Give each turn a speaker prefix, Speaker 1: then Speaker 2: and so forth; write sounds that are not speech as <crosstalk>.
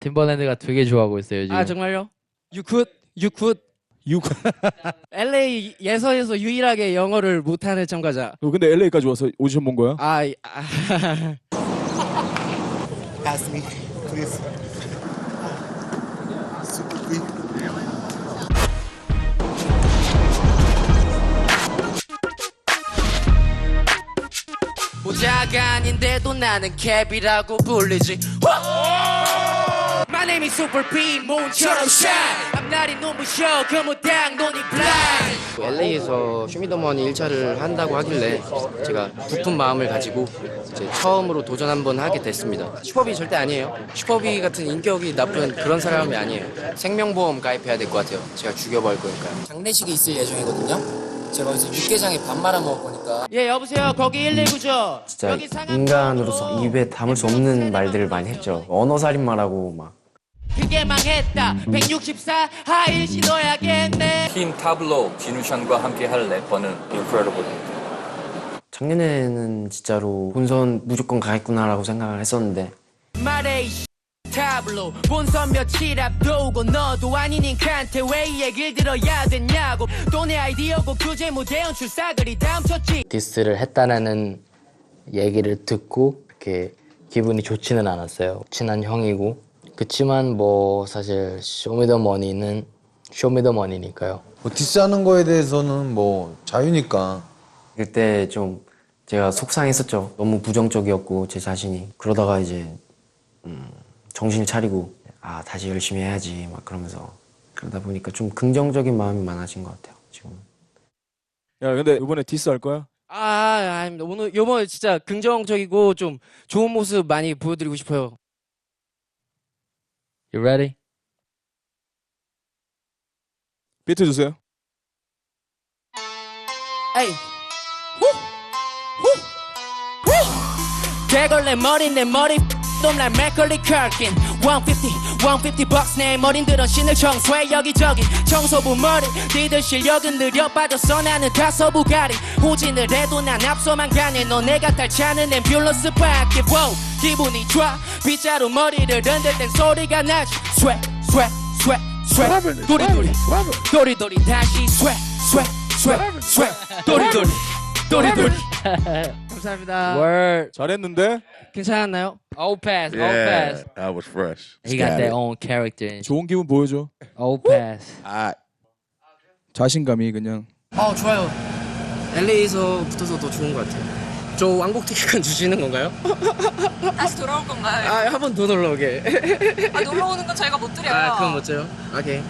Speaker 1: 팀버랜드가 되게 좋아하고 있어요 지금.
Speaker 2: 아 정말요? You could, you could.
Speaker 3: 유.
Speaker 2: LA <laughs> 예선에서 유일하게 영어를 못하는 참가자.
Speaker 3: 너 근데 LA까지 와서 오디션 본 거야?
Speaker 2: 아, 이- 아 <laughs>
Speaker 4: Ask me, please. Super.
Speaker 2: 모자가 아닌데도 나는 캡이라고 불리지. My name is Super P, moon처럼 shine. I'm not in 눈부셔, 거무당 눈이 blind. LA에서 쇼미더머니 1차를 한다고 하길래 제가 부푼 마음을 가지고 이제 처음으로 도전 한번 하게 됐습니다. 슈퍼비 절대 아니에요. 슈퍼비 같은 인격이 나쁜 그런 사람이 아니에요. 생명보험 가입해야 될 것 같아요. 제가 죽여버릴 거니까요. 장례식이 있을 예정이거든요. 제가 이제 육개장에 밥 말아 먹을 거니까. 예, 여보세요. 거기 119죠?
Speaker 5: 진짜 인간으로서 입에 담을 수 없는 말들을 많이 했죠. 언어 살인마라고 막
Speaker 2: 그게 망했다. 164 하일 신어야겠네.
Speaker 6: 팀 타블로 진우션과 함께 할 래퍼는 incredible.
Speaker 5: 작년에는 진짜로 본선 무조건 가겠구나라고 생각을 했었는데.
Speaker 2: 말해 이 타블로. 본선 며칠 앞두고 너도 아닌 인칸테 왜이 얘기를 들어야 되냐고. 또 내 아이디어고 교재 무대 연출 싸그리 다음 쳤지.
Speaker 1: 디스를 했다라는 얘기를 듣고 이렇게 기분이 좋지는 않았어요. 친한 형이고 그치만 뭐 사실 쇼미더머니는 쇼미더머니니까요.
Speaker 7: 뭐 디스하는 거에 대해서는 뭐 자유니까
Speaker 5: 그때 좀 제가 속상했었죠. 너무 부정적이었고 제 자신이 그러다가 이제 음, 정신을 차리고 아 다시 열심히 해야지 막 그러면서 그러다 보니까 좀 긍정적인 마음이 많아진 것 같아요. 지금.
Speaker 3: 야 근데 이번에 디스 할 거야?
Speaker 2: 아 아닙니다 오늘 요번 진짜 긍정적이고 좀 좋은 모습 많이 보여드리고 싶어요
Speaker 1: You ready?
Speaker 3: 비트 주세요.
Speaker 2: 에이 대걸 내 머리 내 머리 놈날 맥컬리 커킨 150 150 bucks 내 머린들은 신을 청소해 여기저기 청소부 머리 니들 실력은 느려 빠졌어 나는 다소 부가리 후진을 해도 난 앞서만 가네 너 내가 탈차는 앰뷸런스 밖에 wow 기분이 좋아 빗자루 머리를 흔들 땐 소리가 나지 스웨 스웨 도리도리 도리도리 다시 스웨 스웨 도리도리 도리도리 감사합니다
Speaker 1: Word.
Speaker 3: 잘했는데
Speaker 2: 괜찮았나요?
Speaker 1: Old pass.
Speaker 8: Yeah,
Speaker 1: pass.
Speaker 8: that was fresh.
Speaker 1: He got
Speaker 8: it.
Speaker 1: own character.
Speaker 3: 좋은 기분 보여줘.
Speaker 1: Old pass.
Speaker 8: I
Speaker 3: 자신감이 그냥.
Speaker 2: 어 좋아요 LA에서 붙어서 더 좋은 것 같아요 저 왕복 티켓권 <laughs> 주시는 건가요? <laughs>
Speaker 9: 다시 돌아올 건가요?
Speaker 2: 아 한 번 더 놀러 오게
Speaker 9: 아, 놀러 오는 건 저희가 못 드려요.
Speaker 2: 아 그건 멋져요 오케이